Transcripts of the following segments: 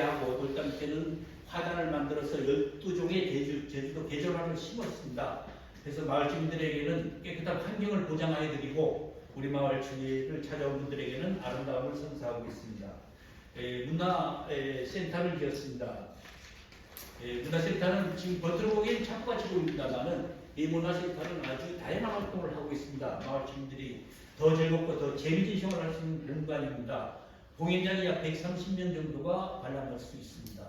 하고 돌담 밑에는 화단을 만들어서 12종의 제주, 제주도 계절화를 심었습니다. 그래서 마을 주민들에게는 깨끗한 환경을 보장하여 드리고 우리 마을 주위를 찾아온 분들에게는 아름다움을 선사하고 있습니다. 에, 문화 에, 센터를 지었습니다. 에, 문화 센터는 지금 겉으로 보기엔 착고같이 보입니다만은 이 문화 센터는 아주 다양한 활동을 하고 있습니다. 마을 주민들이 더 즐겁고 더 재미진 생활을 할 수 있는 공간입니다. 공연장이 약 130명 정도가 관람할 수 있습니다.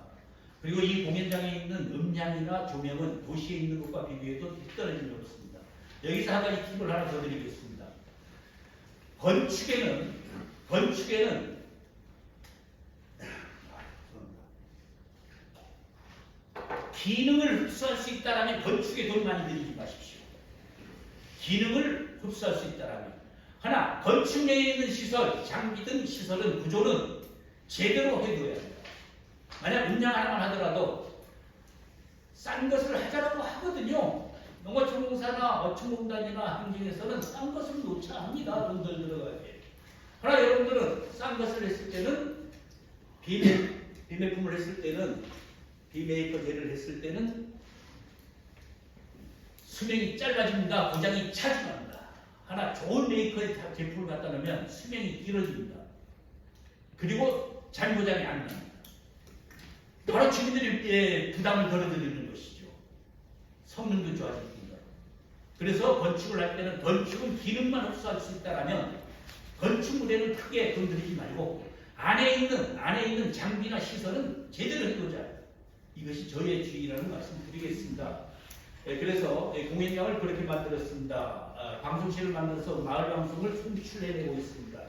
그리고 이 공연장에 있는 음향이나 조명은 도시에 있는 것과 비교해도 뒤떨어짐이 없습니다. 여기서 한 가지 팁을 하나 더 드리겠습니다. 건축에는 건축에는 기능을 흡수할 수 있다라면 건축에 돈 많이 들이지 마십시오. 기능을 흡수할 수 있다라면 하나 건축 내에 있는 시설, 장비 등 시설은 구조는 제대로 해둬야 합니다. 만약 음량 하나만 하더라도 싼 것을 하자라고 하거든요. 농어촌공사나 어촌공단이나 행정에서는 싼 것을 놓자 합니다. 돈덜 들어가게. 그러나 여러분들은 싼 것을 했을 때는 비매, 비매품을 했을 때는 비메이커 제를 했을 때는 수명이 짧아집니다. 고장이 차지합니다. 하나 좋은 메이커의 자- 제품을 갖다 놓으면 수명이 길어집니다. 그리고 잘 고장이 안 납니다. 바로 주민들이 예, 부담을 덜어드리는 것이죠. 성능도 좋아집니다. 그래서 건축을 할 때는 건축은 기능만 흡수할 수 있다라면 건축물에는 크게 돈 들이지 말고 안에 있는 안에 있는 장비나 시설은 제대로 해보자. 이것이 저의 주의라는 말씀을 드리겠습니다. 예, 그래서 예, 공연장을 그렇게 만들었습니다. 아, 방송실을 만들어서 마을 방송을 송출해내고 있습니다.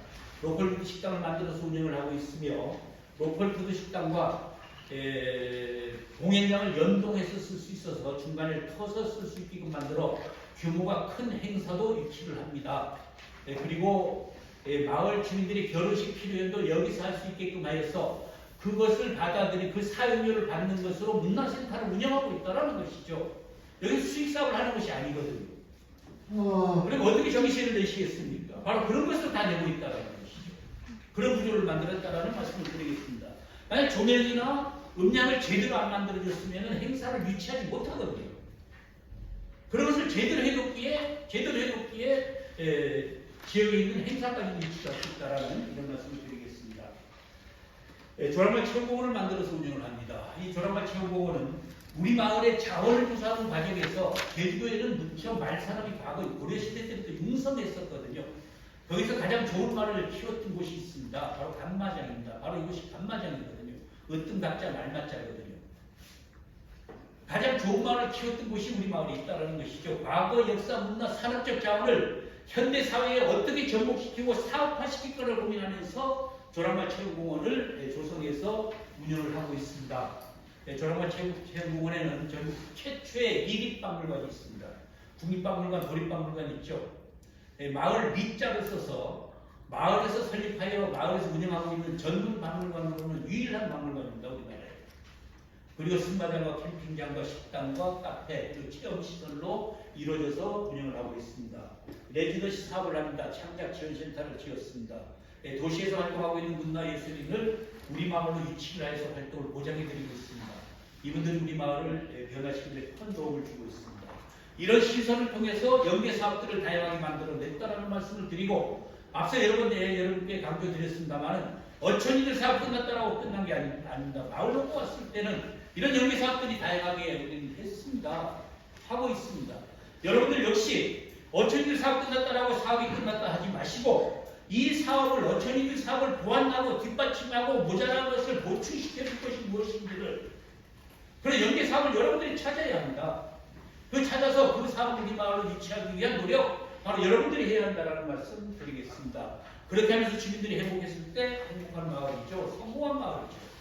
로컬푸드 식당을 만들어서 운영을 하고 있으며 로컬푸드 식당과 예, 공연장을 연동해서 쓸 수 있어서 중간에 터서 쓸 수 있게끔 만들어 규모가 큰 행사도 유치를 합니다. 예, 그리고 예, 마을 주민들이 결혼식 필요연도 여기서 할 수 있게끔 하여서 그것을 받아들이 그 사용료를 받는 것으로 문화센터를 운영하고 있다는 것이죠. 여기 수익 사업을 하는 것이 아니거든요. 그럼 어떻게 정시를 내시겠습니까? 바로 그런 것을 다 내고 있다는 것이죠. 그런 구조를 만들었다라는 말씀을 드리겠습니다. 만약 조명이나 음량을 제대로 안 만들어줬으면 행사를 유치하지 못하거든요. 그런 것을 제대로 해놓기에 제대로 해놓기에 에, 지역에 있는 행사까지 유치할 수 있다라는 이런 말씀을 드리겠습니다. 예, 조랑말 체험공원을 만들어서 운영을 합니다. 이 조랑말 체험공원은 우리 마을의 자원을 조사하는 과정에서 제주도에는 무척 말 사람이 과거 고려 시대 때부터 융성했었거든요. 거기서 가장 좋은 말을 키웠던 곳이 있습니다. 바로 간마장입니다. 바로 이곳이 간마장이거든요. 으뜸답자 말맞자거든요. 가장 좋은 말을 키웠던 곳이 우리 마을에 있다는 것이죠. 과거 역사, 문화, 산업적 자원을 현대 사회에 어떻게 접목시키고 사업화시킬 것을 고민하면서 조랑말 체육공원을 예, 조성해서 운영을 하고 있습니다. 예, 조랑말 체육- 체육공원에는 전국 최초의 미립박물관이 있습니다. 국립박물관, 도립박물관 있죠. 예, 마을 밑자를 써서 마을에서 설립하여 마을에서 운영하고 있는 전문 박물관으로는 유일한 박물관입니다. 우리나라에. 그리고 승마장과 캠핑장과 식당과 카페 그리고 체험시설로 이루어져서 운영을 하고 있습니다. 레지던시 사업을 합니다. 창작 지원센터를 지었습니다. 예, 도시에서 활동하고 있는 문화예술인을 우리 마을로 유치를 해서 활동을 보장해드리고 있습니다. 이분들이 우리 마을을 예, 변화시키는 데 큰 도움을 주고 있습니다. 이런 시설을 통해서 연계 사업들을 다양하게 만들어냈다라는 말씀을 드리고 앞서 여러 번 예, 여러분께 강조드렸습니다만은 어촌이들 사업 끝났다라고 끝난 게 아닙니다. 마을 놓고 왔을 때는 이런 연계 사업들이 다양하게 우리는 했습니다. 하고 있습니다. 여러분들 역시 어촌이들 사업 끝났다라고 사업이 끝났다 하지 마시고 이 사업을 어촌이들 사업을 보완하고 뒷받침하고 모자란 것을 보충시켜 줄 것이 무엇인지를 그런 연계 사업을 여러분들이 찾아야 합니다. 그 찾아서 그 사업을 우리 마을로 유치하기 위한 노력 바로 여러분들이 해야 한다는 말씀 드리겠습니다. 그렇게 하면서 주민들이 행복했을 때 행복한 마을이죠. 성공한 마을이죠.